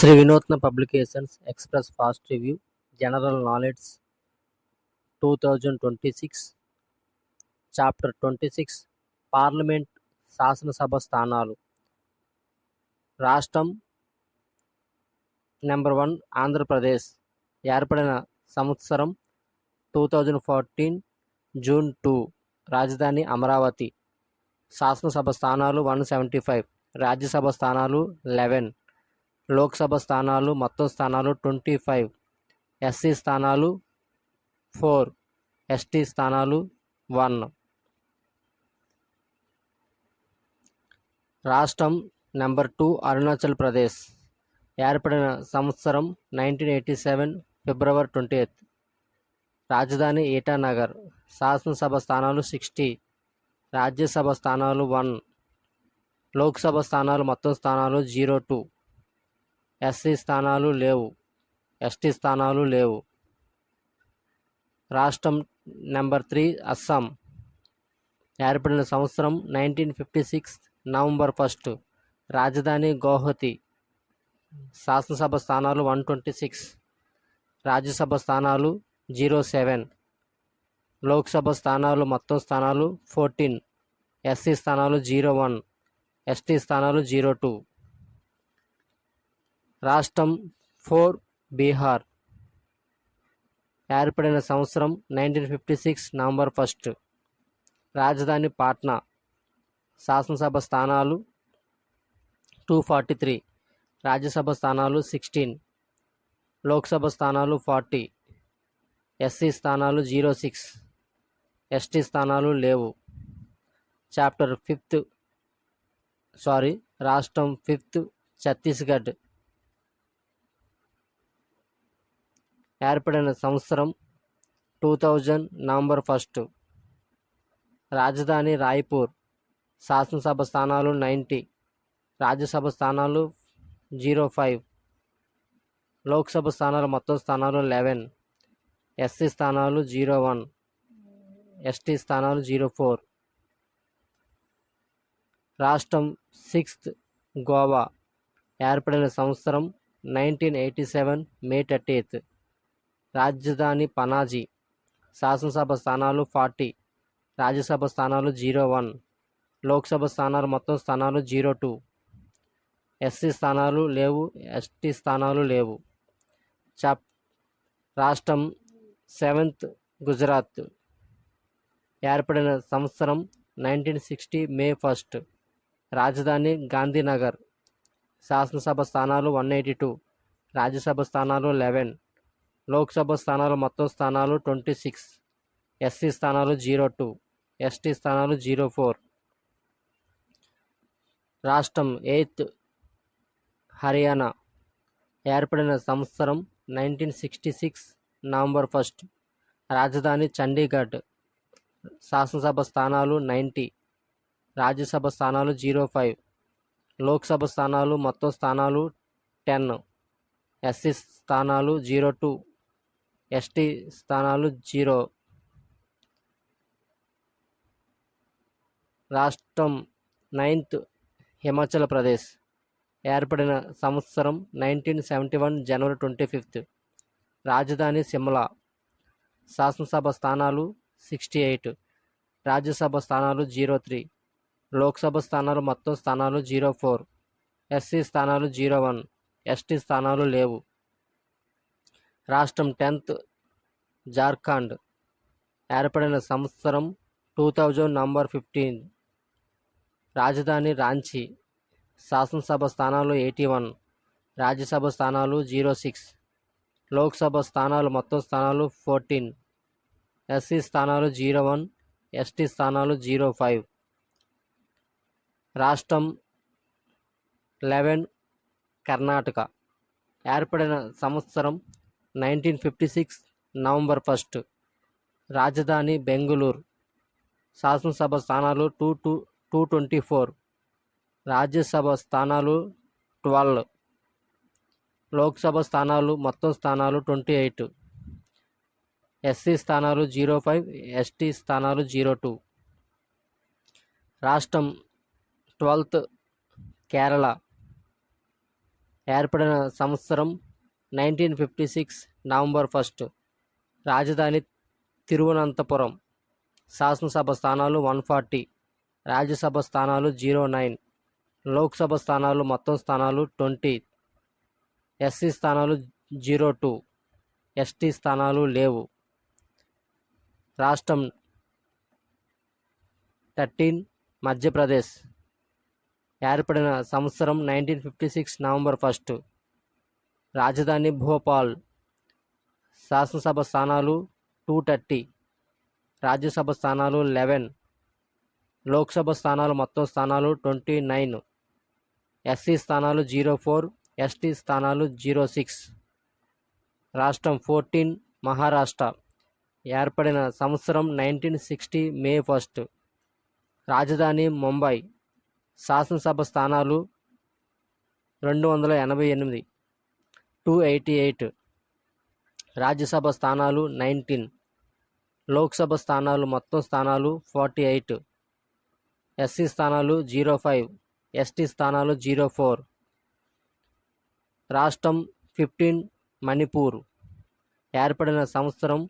Shri Vinutna publications express fast review general knowledge two thousand twenty six chapter twenty six parliament శాసనసభ స్థానాలు. రాష్ట్రం number one Andhra Pradesh. ఏర్పడిన సంవత్సరం two thousand fourteen June two రాజధాని అమరావతి. శాసనసభ స్థానాలు వన్ సెవెంటీ ఫైవ్ రాజ్యసభ స్థానాలు లెవెన్. లోక్సభ స్థానాలు మొత్తం స్థానాలు ట్వంటీ ఫైవ్ ఎస్సీ స్థానాలు ఫోర్ ఎస్టీ స్థానాలు వన్. రాష్ట్రం నెంబర్ టూ అరుణాచల్ ప్రదేశ్. ఏర్పడిన సంవత్సరం nineteen eighty seven February twenty eighth. రాజధాని ఈటానగర్ శాసనసభ స్థానాలు సిక్స్టీ రాజ్యసభ స్థానాలు వన్. లోక్సభ స్థానాలు మొత్తం స్థానాలు జీరో టూ. ఎస్సీ స్థానాలు లేవు. ఎస్టీ స్థానాలు లేవు. రాష్ట్రం నెంబర్ త్రీ అస్సాం. ఏర్పడిన సంవత్సరం nineteen fifty six November first. రాజధాని గౌహతి. శాసనసభ స్థానాలు వన్ ట్వంటీ సిక్స్. రాజ్యసభ స్థానాలు జీరో సెవెన్. లోక్సభ స్థానాలు మొత్తం స్థానాలు ఫోర్టీన్. ఎస్సీ స్థానాలు జీరో వన్. ఎస్టీ స్థానాలు జీరో టూ. రాష్ట్రం ఫోర్ బీహార్. ఏర్పడిన సంవత్సరం nineteen fifty six November first. రాజధాని పాట్నా. శాసనసభ స్థానాలు టూ ఫార్టీ త్రీ రాజ్యసభ స్థానాలు సిక్స్టీన్ లోక్సభ స్థానాలు ఫార్టీ ఎస్సీ స్థానాలు జీరో సిక్స్ ఎస్టీ స్థానాలు లేవు. చాప్టర్ ఫిఫ్త్ సారీ రాష్ట్రం ఫిఫ్త్ ఛత్తీస్గఢ్. ఏర్పడిన సంవత్సరం టూ థౌజండ్ నవంబర్ ఫస్ట్. రాజధాని రాయ్పూర్. శాసనసభ స్థానాలు నైంటీ. రాజ్యసభ స్థానాలు జీరో ఫైవ్. లోక్సభ స్థానాలు మొత్తం స్థానాలు లెవెన్. ఎస్సీ స్థానాలు జీరో వన్. ఎస్టీ స్థానాలు జీరో ఫోర్. రాష్ట్రం సిక్స్త్ గోవా. ఏర్పడిన సంవత్సరం nineteen eighty seven May thirtieth రాజధాని పనాజీ శాసనసభ స్థానాలు ఫార్టీ రాజ్యసభ స్థానాలు జీరో వన్ లోక్సభ స్థానాలు మొత్తం స్థానాలు జీరో టూ. ఎస్సీ స్థానాలు లేవు ఎస్టీ స్థానాలు లేవు. చాప్ రాష్ట్రం సెవెంత్ గుజరాత్. ఏర్పడిన సంవత్సరం నైన్టీన్ సిక్స్టీ మే ఫస్ట్. రాజధాని గాంధీనగర్. శాసనసభ స్థానాలు వన్ ఎయిటీ టూ రాజ్యసభ స్థానాలు లెవెన్. లోక్సభ స్థానాలు మొత్తం స్థానాలు ట్వంటీ సిక్స్ ఎస్సీ స్థానాలు జీరో టూ ఎస్టీ స్థానాలు జీరో ఫోర్. రాష్ట్రం ఎయిత్ హర్యానా ఏర్పడిన సంవత్సరం nineteen sixty six November first. రాజధాని చండీగఢ్ శాసనసభ స్థానాలు నైంటీ రాజ్యసభ స్థానాలు జీరో ఫైవ్ లోక్సభ స్థానాలు మొత్తం స్థానాలు టెన్ ఎస్సీ స్థానాలు జీరో టూ. ఎస్టీ స్థానాలు జీరో. రాష్ట్రం నైన్త్ హిమాచల్ ప్రదేశ్. ఏర్పడిన సంవత్సరం nineteen seventy one January twenty fifth. రాజధాని సిమ్లా. శాసనసభ స్థానాలు సిక్స్టీ ఎయిట్. రాజ్యసభ స్థానాలు జీరో త్రీ. లోక్సభ స్థానాలు మొత్తం స్థానాలు జీరో ఫోర్. ఎస్సీ స్థానాలు జీరో వన్. ఎస్టీ స్థానాలు లేవు. రాష్ట్రం టెన్త్ జార్ఖండ్. ఏర్పడిన సంవత్సరం టూ థౌజండ్ నంబర్ ఫిఫ్టీన్. రాజధాని రాంచీ. శాసనసభ స్థానాలు ఎయిటీ వన్ రాజ్యసభ స్థానాలు జీరో సిక్స్ లోక్సభ స్థానాలు మొత్తం స్థానాలు ఫోర్టీన్ ఎస్సీ స్థానాలు జీరో వన్ ఎస్టీ స్థానాలు జీరో ఫైవ్. రాష్ట్రం లెవెన్ కర్ణాటక. ఏర్పడిన సంవత్సరం nineteen fifty six November first. రాజధాని బెంగళూరు. శాసనసభ స్థానాలు two two two twenty four. Rajya Sabha స్థానాలు ట్వెల్వ్. లోక్సభ స్థానాలు మొత్తం స్థానాలు ట్వంటీ ఎయిట్. ఎస్సీ స్థానాలు జీరో ఫైవ్ ఎస్టీ స్థానాలు జీరో టూ. రాష్ట్రం ట్వెల్త్ కేరళ. ఏర్పడిన సంవత్సరం nineteen fifty six November first. రాజధాని తిరువనంతపురం. శాసనసభ స్థానాలు వన్ ఫార్టీ రాజ్యసభ స్థానాలు జీరో నైన్ లోక్సభ స్థానాలు మొత్తం స్థానాలు ట్వంటీ ఎస్సీ స్థానాలు జీరో టూ ఎస్టీ స్థానాలు లేవు. రాష్ట్రం థర్టీన్ మధ్యప్రదేశ్. ఏర్పడిన సంవత్సరం nineteen fifty six November first. రాజధాని భోపాల్ శాసనసభ స్థానాలు టూ థర్టీ రాజ్యసభ స్థానాలు లెవెన్ లోక్సభ స్థానాలు మొత్తం స్థానాలు ట్వంటీ నైన్ ఎస్సీ స్థానాలు జీరో ఫోర్ ఎస్టీ స్థానాలు జీరో సిక్స్ రాష్ట్రం ఫోర్టీన్ మహారాష్ట్ర. ఏర్పడిన సంవత్సరం నైన్టీన్ సిక్స్టీ మే ఫస్ట్ రాజధాని ముంబై శాసనసభ స్థానాలు రెండు వందల ఎనభై ఎనిమిది. Two eighty eight. రాజ్యసభ స్థానాలు నైన్టీన్. లోక్సభ స్థానాలు మొత్తం స్థానాలు ఫార్టీ ఎయిట్. ఎస్సీ స్థానాలు జీరో ఫైవ్. ఎస్టీ స్థానాలు జీరో ఫోర్. రాష్ట్రం ఫిఫ్టీన్ మణిపూర్. ఏర్పడిన సంవత్సరం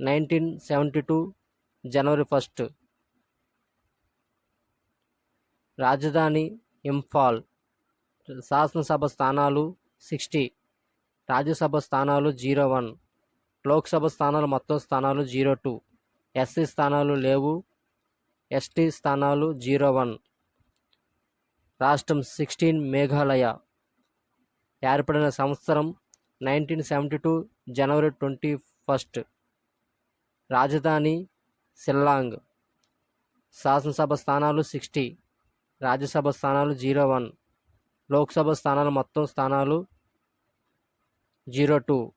nineteen seventy two January first. రాజధాని ఇంఫాల్. శాసనసభ స్థానాలు సిక్స్టీ. రాజ్యసభ స్థానాలు జీరో వన్ లోక్సభ స్థానాలు మొత్తం స్థానాలు జీరో టూ ఎస్సీ స్థానాలు లేవు ఎస్టీ స్థానాలు జీరో వన్. రాష్ట్రం సిక్స్టీన్ మేఘాలయ ఏర్పడిన సంవత్సరం nineteen seventy two January twenty first. రాజధాని షిల్లాంగ్ శాసనసభ స్థానాలు సిక్స్టీ రాజ్యసభ స్థానాలు జీరో వన్ లోక్సభ స్థానాలు మొత్తం స్థానాలు జీరో టూ.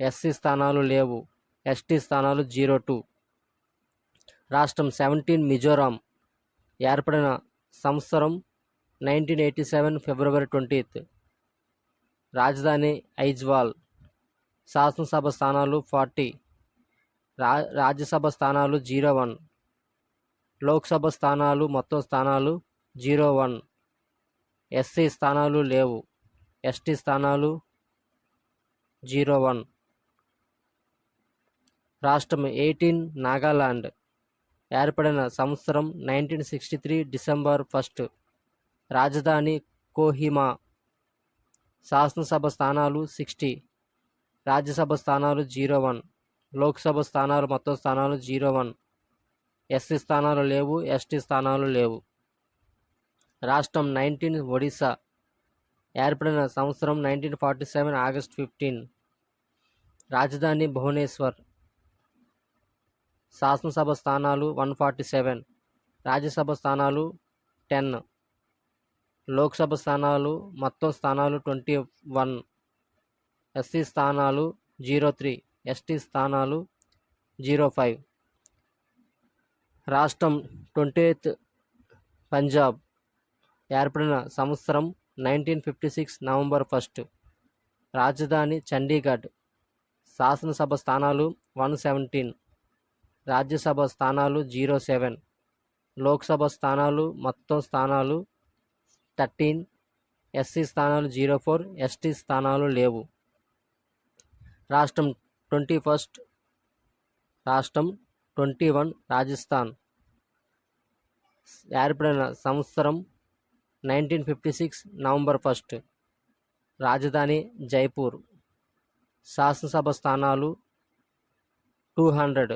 ఎస్సీ స్థానాలు లేవు. ఎస్టీ స్థానాలు జీరో టూ. రాష్ట్రం సెవెంటీన్ మిజోరాం ఏర్పడిన సంవత్సరం nineteen eighty seven February twentieth. రాజధాని ఐజ్వాల్. శాసనసభ స్థానాలు ఫార్టీ. రా రాజ్యసభ స్థానాలు జీరో వన్. లోక్సభ స్థానాలు మొత్తం స్థానాలు జీరో వన్. ఎస్సీ స్థానాలు లేవు. ఎస్టీ స్థానాలు జీరో వన్. రాష్ట్రం ఎయిటీన్ నాగాలాండ్. ఏర్పడిన సంవత్సరం nineteen sixty three December first. రాజధాని కోహిమా. శాసనసభ స్థానాలు సిక్స్టీ. రాజ్యసభ స్థానాలు జీరో వన్. లోక్సభ స్థానాలు మొత్తం స్థానాలు జీరో వన్. ఎస్సీ స్థానాలు లేవు ఎస్టీ స్థానాలు లేవు. రాష్ట్రం నైన్టీన్ ఒడిశా. ఏర్పడిన సంవత్సరం nineteen forty seven August fifteen. రాజధాని భువనేశ్వర్. శాసనసభ స్థానాలు వన్ ఫార్టీ సెవెన్ రాజ్యసభ స్థానాలు టెన్ లోక్సభ స్థానాలు మొత్తం స్థానాలు ట్వంటీ వన్ ఎస్సీ స్థానాలు జీరో త్రీ ఎస్టీ స్థానాలు జీరో ఫైవ్. రాష్ట్రం ట్వంటీ ఎయిత్ పంజాబ్ ఏర్పడిన సంవత్సరం nineteen fifty six November first రాజధాని చండీగఢ్. శాసనసభ స్థానాలు వన్ సెవెంటీన్ రాజ్యసభ స్థానాలు జీరో సెవెన్ లోక్సభ స్థానాలు మొత్తం స్థానాలు థర్టీన్ ఎస్సీ స్థానాలు జీరో ఫోర్ ఎస్టీ స్థానాలు లేవు. రాష్ట్రం ట్వంటీ ఫస్ట్ రాష్ట్రం ట్వంటీ వన్ రాజస్థాన్. ఏర్పడిన సంవత్సరం nineteen fifty six November first. రాజధాని జైపూర్. శాసనసభ స్థానాలు టూ హండ్రెడ్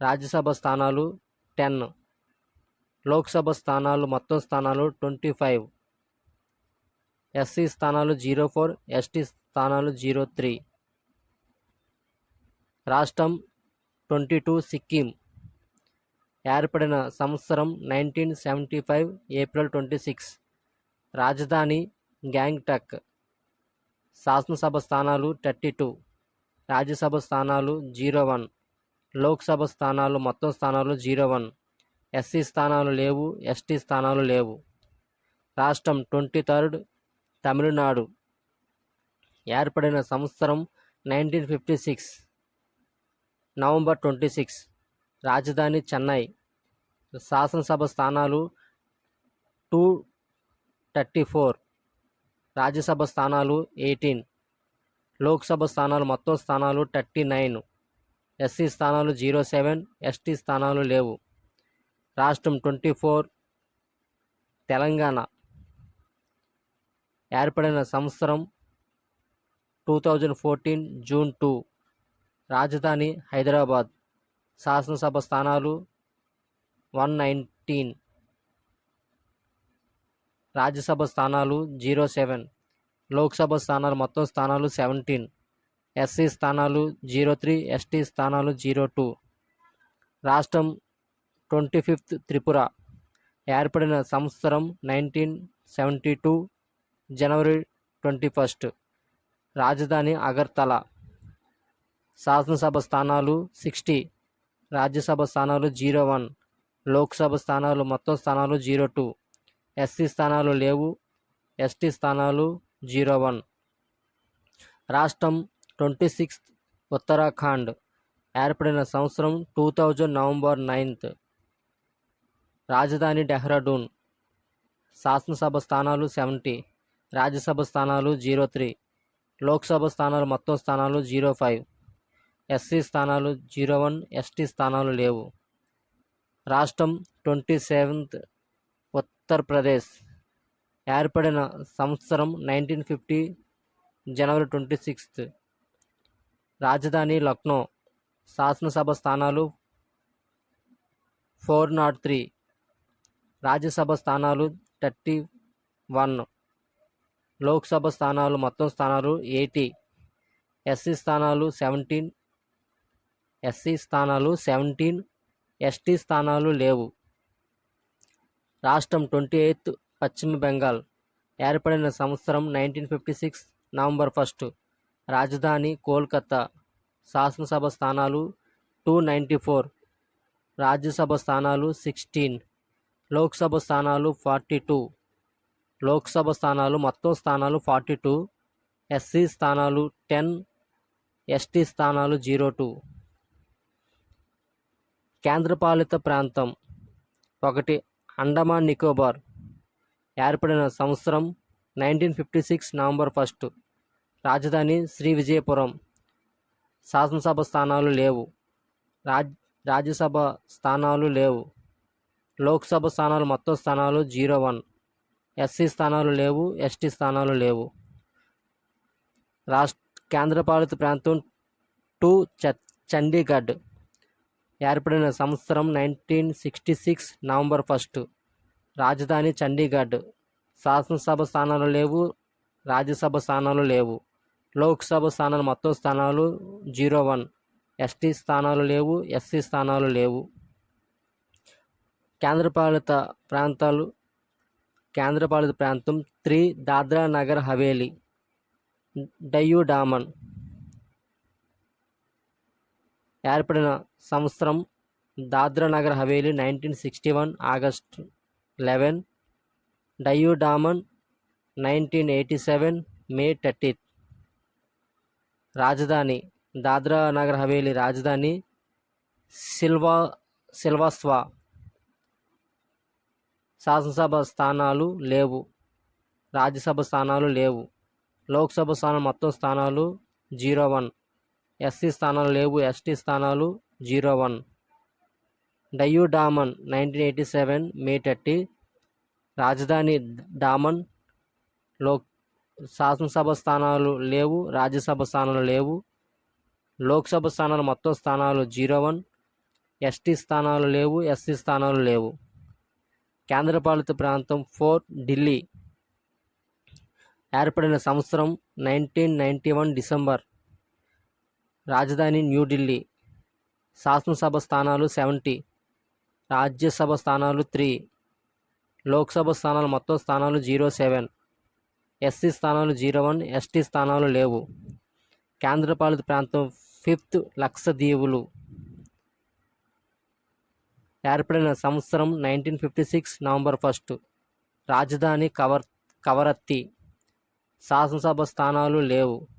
రాజ్యసభ స్థానాలు టెన్ లోక్సభ స్థానాలు మొత్తం స్థానాలు ట్వంటీ ఫైవ్ ఎస్సీ స్థానాలు జీరో ఫోర్ ఎస్టీ స్థానాలు జీరో త్రీ. రాష్ట్రం ట్వంటీ టూ సిక్కిం. ఏర్పడిన సంవత్సరం nineteen seventy five April twenty six. రాజధాని గ్యాంగ్టక్. శాసనసభ స్థానాలు థర్టీ టూ రాజ్యసభ స్థానాలు జీరో వన్ లోక్సభ స్థానాలు మొత్తం స్థానాలు జీరో వన్ ఎస్సీ స్థానాలు లేవు ఎస్టీ స్థానాలు లేవు. రాష్ట్రం ట్వంటీ థర్డ్ తమిళనాడు. ఏర్పడిన సంవత్సరం nineteen fifty six November twenty six రాజధాని చెన్నై. శాసనసభ స్థానాలు టూ థర్టీ ఫోర్ రాజ్యసభ స్థానాలు ఎయిటీన్ లోక్సభ స్థానాలు మొత్తం స్థానాలు థర్టీ నైన్ ఎస్సీ స్థానాలు జీరో సెవెన్ ఎస్టీ స్థానాలు లేవు. రాష్ట్రం ట్వంటీ ఫోర్ తెలంగాణ. ఏర్పడిన సంవత్సరం two thousand fourteen June two రాజధాని హైదరాబాద్. శాసనసభ స్థానాలు వన్ నైన్టీన్. రాజ్యసభ స్థానాలు జీరో సెవెన్ లోక్సభ స్థానాలు మొత్తం స్థానాలు సెవెంటీన్ ఎస్సీ స్థానాలు జీరో త్రీ ఎస్టీ స్థానాలు జీరో టూ. రాష్ట్రం ట్వంటీ ఫిఫ్త్ త్రిపుర. ఏర్పడిన సంవత్సరం nineteen seventy two January twenty first. రాజధాని అగర్తల. శాసనసభ స్థానాలు సిక్స్టీ రాజ్యసభ స్థానాలు జీరో వన్ లోక్సభ స్థానాలు మొత్తం స్థానాలు జీరో టూ. ఎస్సీ స్థానాలు లేవు. ఎస్టీ స్థానాలు జీరో వన్. రాష్ట్రం ట్వంటీ సిక్స్త్ ఉత్తరాఖండ్ ఏర్పడిన సంవత్సరం టూ థౌజండ్ నవంబర్ నైన్త్. రాజధాని డెహ్రాడూన్. శాసనసభ స్థానాలు సెవెంటీ రాజ్యసభ స్థానాలు జీరో త్రీ లోక్సభ స్థానాలు మొత్తం స్థానాలు జీరో ఫైవ్ ఎస్సీ స్థానాలు జీరో వన్ ఎస్టీ స్థానాలు లేవు. రాష్ట్రం ట్వంటీ సెవెంత్ ఉత్తరప్రదేశ్ ఏర్పడిన సంవత్సరం nineteen fifty January twenty sixth. రాజధాని లక్నో శాసనసభ స్థానాలు ఫోర్ నాట్ త్రీ రాజ్యసభ స్థానాలు థర్టీ వన్ లోక్సభ స్థానాలు మొత్తం స్థానాలు ఎయిటీ ఎస్సీ స్థానాలు సెవెంటీన్ ఎస్సీ స్థానాలు సెవెంటీన్ ఎస్టీ స్థానాలు లేవు. రాష్ట్రం ట్వంటీ ఎయిత్ పశ్చిమ బెంగాల్ ఏర్పడిన సంవత్సరం nineteen fifty six November first. రాజధాని కోల్కతా. శాసనసభ స్థానాలు టూ నైంటీ ఫోర్ రాజ్యసభ స్థానాలు సిక్స్టీన్ లోక్సభ స్థానాలు ఫార్టీ టూ లోక్సభ స్థానాలు మొత్తం స్థానాలు ఫార్టీ టూ ఎస్సీ స్థానాలు టెన్ ఎస్టీ స్థానాలు జీరో టూ. కేంద్రపాలిత ప్రాంతం ఒకటి అండమాన్ నికోబార్ ఏర్పడిన సంవత్సరం nineteen fifty six November first. రాజధాని శ్రీ విజయపురం శాసనసభ స్థానాలు లేవు. రాజ్ రాజ్యసభ స్థానాలు లేవు. లోక్సభ స్థానాలు మొత్తం స్థానాలు జీరో వన్. ఎస్సీ స్థానాలు లేవు ఎస్టీ స్థానాలు లేవు. రాష్ట్ర కేంద్రపాలిత ప్రాంతం టూ చ చండీగఢ్. ఏర్పడిన సంవత్సరం nineteen sixty six November first. రాజధాని చండీగఢ్. శాసనసభ స్థానాలు లేవు రాజ్యసభ స్థానాలు లేవు. లోక్సభ స్థానాలు మొత్తం స్థానాలు జీరో వన్. ఎస్టీ స్థానాలు లేవు ఎస్సీ స్థానాలు లేవు. కేంద్రపాలిత ప్రాంతాలు కేంద్రపాలిత ప్రాంతం త్రీ దాద్రా నగర్ హవేలీ డయ్యూ డామన్. ఏర్పడిన సంవత్సరం Dadra Nagar Haveli nineteen sixty one August eleven Diu Daman nineteen eighty seven May thirtieth. రాజధాని దాద్రా నగర్ హవేలీ రాజధాని సిల్వా సిల్వాస్వా శాసనసభ స్థానాలు లేవు. రాజ్యసభ స్థానాలు లేవు. లోక్సభ స్థానం మొత్తం స్థానాలు జీరో వన్. ఎస్సీ స్థానాలు లేవు. ఎస్టీ స్థానాలు zero one. Diu Daman nineteen eighty seven May thirty. రాజధాని డామన్లో శాసనసభ స్థానాలు లేవు రాజ్యసభ స్థానాలు లేవు. లోక్సభ స్థానాలు మొత్తం స్థానాలు జీరో వన్. ఎస్టీ స్థానాలు లేవు ఎస్సీ స్థానాలు లేవు. కేంద్రపాలిత ప్రాంతం ఫోర్ ఢిల్లీ. ఏర్పడిన సంవత్సరం నైన్టీన్ నైంటీ వన్ డిసెంబర్. రాజధాని న్యూఢిల్లీ శాసనసభ స్థానాలు సెవెంటీ రాజ్యసభ స్థానాలు త్రీ లోక్సభ స్థానాలు మొత్తం స్థానాలు జీరో సెవెన్ ఎస్సీ స్థానాలు జీరో వన్ ఎస్టీ స్థానాలు లేవు. కేంద్రపాలిత ప్రాంతం ఫిఫ్త్ లక్షద్వీపులు. ఏర్పడిన సంవత్సరం nineteen fifty six November first. రాజధాని కవర్ కవరత్తి. శాసనసభ స్థానాలు లేవు.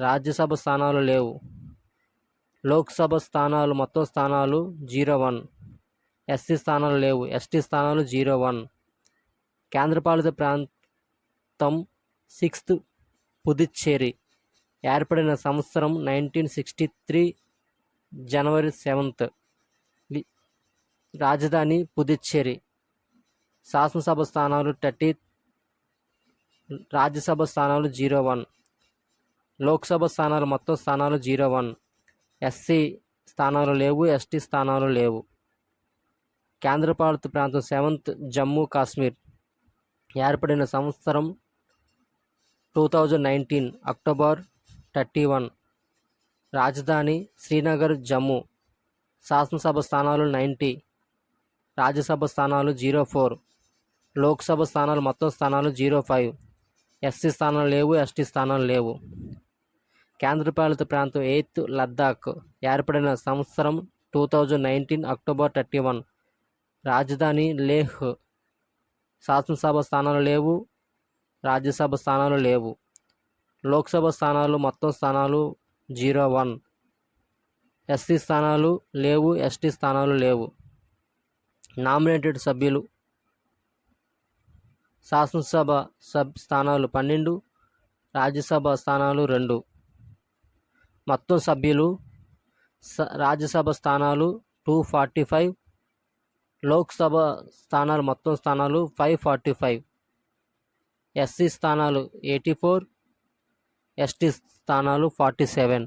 రాజ్యసభ స్థానాలు లేవు. లోక్సభ స్థానాలు మొత్తం స్థానాలు జీరో వన్. ఎస్సీ స్థానాలు లేవు. ఎస్టీ స్థానాలు జీరో వన్. కేంద్రపాలిత ప్రాంతం సిక్స్త్ పుదుచ్చేరి. ఏర్పడిన సంవత్సరం nineteen sixty three January seventh. రాజధాని పుదుచ్చేరి. శాసనసభ స్థానాలు థర్టీ రాజ్యసభ స్థానాలు జీరో వన్. లోక్సభ స్థానాలు మొత్తం స్థానాలు జీరో వన్. ఎస్సీ స్థానాలు లేవు ఎస్టీ స్థానాలు లేవు. కేంద్రపాలిత ప్రాంతం సెవెంత్ జమ్మూ కాశ్మీర్. ఏర్పడిన సంవత్సరం two thousand nineteen October thirty one. రాజధాని శ్రీనగర్ జమ్మూ. శాసనసభ స్థానాలు నైంటీ రాజ్యసభ స్థానాలు జీరో ఫోర్. లోక్సభ స్థానాలు మొత్తం స్థానాలు జీరో ఫైవ్. ఎస్సీ స్థానాలు లేవు ఎస్టీ స్థానాలు లేవు. కేంద్రపాలిత ప్రాంతం ఎయిత్ లద్దాఖ్ ఏర్పడిన సంవత్సరం two thousand nineteen October thirty one. రాజధాని లేహ్. శాసనసభ స్థానాలు లేవు రాజ్యసభ స్థానాలు లేవు. లోక్సభ స్థానాలు మొత్తం స్థానాలు జీరో వన్. ఎస్సీ స్థానాలు లేవు ఎస్టీ స్థానాలు లేవు. నామినేటెడ్ సభ్యులు. శాసనసభ సబ్ స్థానాలు పన్నెండు రాజ్యసభ స్థానాలు రెండు. మొత్తం సభ్యులు స రాజ్యసభ స్థానాలు టూ ఫార్టీ ఫైవ్ లోక్సభ స్థానాలు మొత్తం స్థానాలు ఫైవ్ ఫార్టీ ఫైవ్ ఎస్సీ స్థానాలు ఎయిటీ ఫోర్ ఎస్టీ స్థానాలు ఫార్టీ సెవెన్